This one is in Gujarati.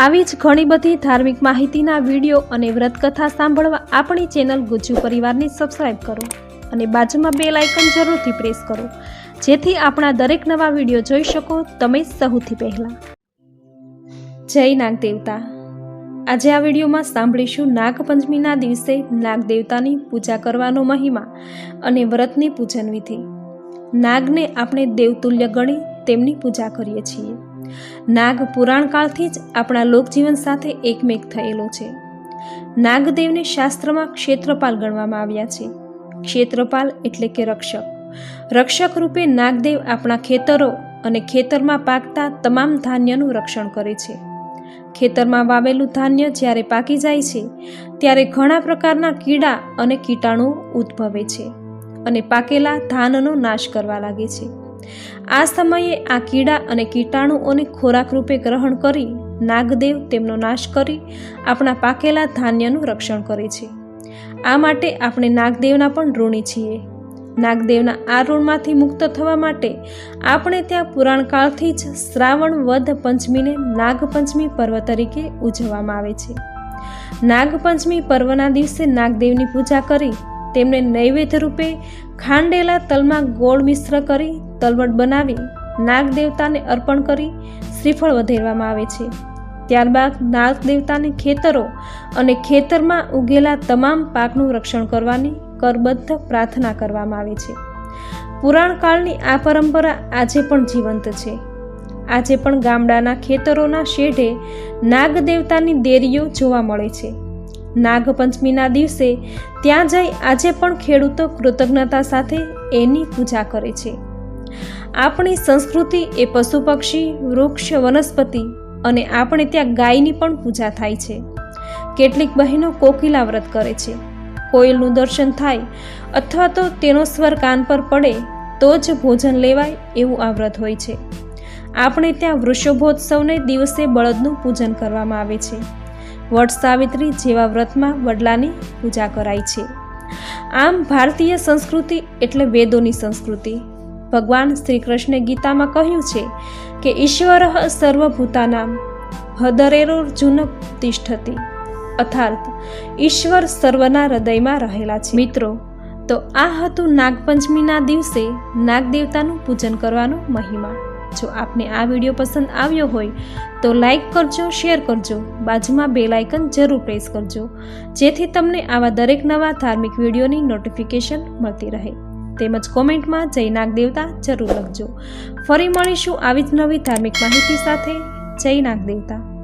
આવી જ ઘણી બધી ધાર્મિક માહિતીના વીડિયો અને વ્રતકથા સાંભળવા આપણી ચેનલ ગુજ્જુ પરિવારને સબસ્ક્રાઈબ કરો અને બાજુમાં બે લાઇકન જરૂરથી પ્રેસ કરો. જેથી આપણા દરેક નવા વીડિયો જોઈ શકો તમે સૌથી પહેલાં. જય નાગ દેવતા આજે આ વિડીયોમાં સાંભળીશું નાગપંચમીના દિવસે નાગ દેવતાની પૂજા કરવાનો મહિમા અને વ્રતની પૂજન વિધિ નાગને આપણે દેવતુલ્ય ગણી તેમની પૂજા કરીએ છીએ. નાગ પુરાણકાળથી જ આપણા લોકજીવન સાથે એકમેક થયેલો છે. નાગદેવને શાસ્ત્રમાં ક્ષેત્રપાલ ગણવામાં આવ્યા છે. ક્ષેત્રપાલ એટલે કે રક્ષક. રક્ષક રૂપે નાગદેવ આપણા ખેતરો અને ખેતરમાં પાકતા તમામ ધાન્યનું રક્ષણ કરે છે. ખેતરમાં વાવેલું ધાન્ય જ્યારે પાકી જાય છે, ત્યારે ઘણા પ્રકારના કીડા અને કીટાણુ ઉદ્ભવે છે અને પાકેલા ધાનનો નાશ કરવા લાગે છે. આ સમયે આ કીડા અને કીટાણુઓને ખોરાક રૂપે ગ્રહણ કરી નાગદેવ તેમનો નાશ કરી આપણા પાકેલા ધાન્યનું રક્ષણ કરે છે. આ માટે આપણે નાગદેવના પણ ઋણી છીએ. નાગદેવના આ ઋણમાંથી મુક્ત થવા માટે આપણે ત્યાં પુરાણકાળથી જ શ્રાવણ વધ પંચમીને નાગપંચમી પર્વ તરીકે ઉજવવામાં આવે છે. નાગપંચમી પર્વના દિવસે નાગદેવની પૂજા કરી તેમને નૈવેદ્ય રૂપે ખાંડેલા તલમાં ગોળ મિશ્ર કરી તલવટ બનાવી નાગ દેવતાને અર્પણ કરી શ્રીફળ વધેરવામાં આવે છે. ત્યારબાદ નાગ દેવતાને ખેતરો અને ખેતરમાં ઉગેલા તમામ પાકનું રક્ષણ કરવાની કરબદ્ધ પ્રાર્થના કરવામાં આવે છે. પુરાણકાળની આ પરંપરા આજે પણ જીવંત છે. આજે પણ ગામડાના ખેતરોના શેઢે નાગ દેવતાની દેરીઓ જોવા મળે છે. નાગપંચમીના દિવસે ત્યાં જઈ આજે પણ ખેડૂતો કૃતજ્ઞતા સાથે એની પૂજા કરે છે. આપણી સંસ્કૃતિ એ પશુ પક્ષી, વૃક્ષ, વનસ્પતિ અને આપણે ત્યાં ગાયની પણ પૂજા થાય છે. કેટલીક બહેનો કોકિલા વ્રત કરે છે. કોયલનું દર્શન થાય અથવા તો તેનો સ્વર કાન પર પડે તો જ ભોજન લેવાય એવું આ વ્રત હોય છે. આપણે ત્યાં વૃષભોત્સવને દિવસે બળદનું પૂજન કરવામાં આવે છે. વટ સાવિત્રી જેવા વ્રતમાં વડલાની પૂજા કરાય છે. આમ ભારતીય સંસ્કૃતિ એટલે વેદોની સંસ્કૃતિ. ભગવાન શ્રી કૃષ્ણે ગીતામાં કહ્યું છે કે ઈશ્વર સર્વભૂતાનામ હદરેરોર્જુન તિષ્ઠતી. અર્થાત, ઈશ્વર સર્વના હૃદયમાં રહેલા છે. મિત્રો, તો આ હતું નાગપંચમીના દિવસે નાગદેવતાનું પૂજન કરવાનો મહિમા. જો આપને આ વીડિયો પસંદ આવ્યો હોય, તો લાઈક કરજો, શેર કરજો, બાજુમાં બે લાઇકન જરૂર પ્રેસ કરજો, જેથી તમને આવા દરેક નવા ધાર્મિક વિડીયોની નોટિફિકેશન મળતી રહે. તેમજ કોમેન્ટમાં જય નાગ દેવતા જરૂર લખજો. ફરી મળીશું આવી જ નવી ધાર્મિક માહિતી સાથે. જય નાગ દેવતા.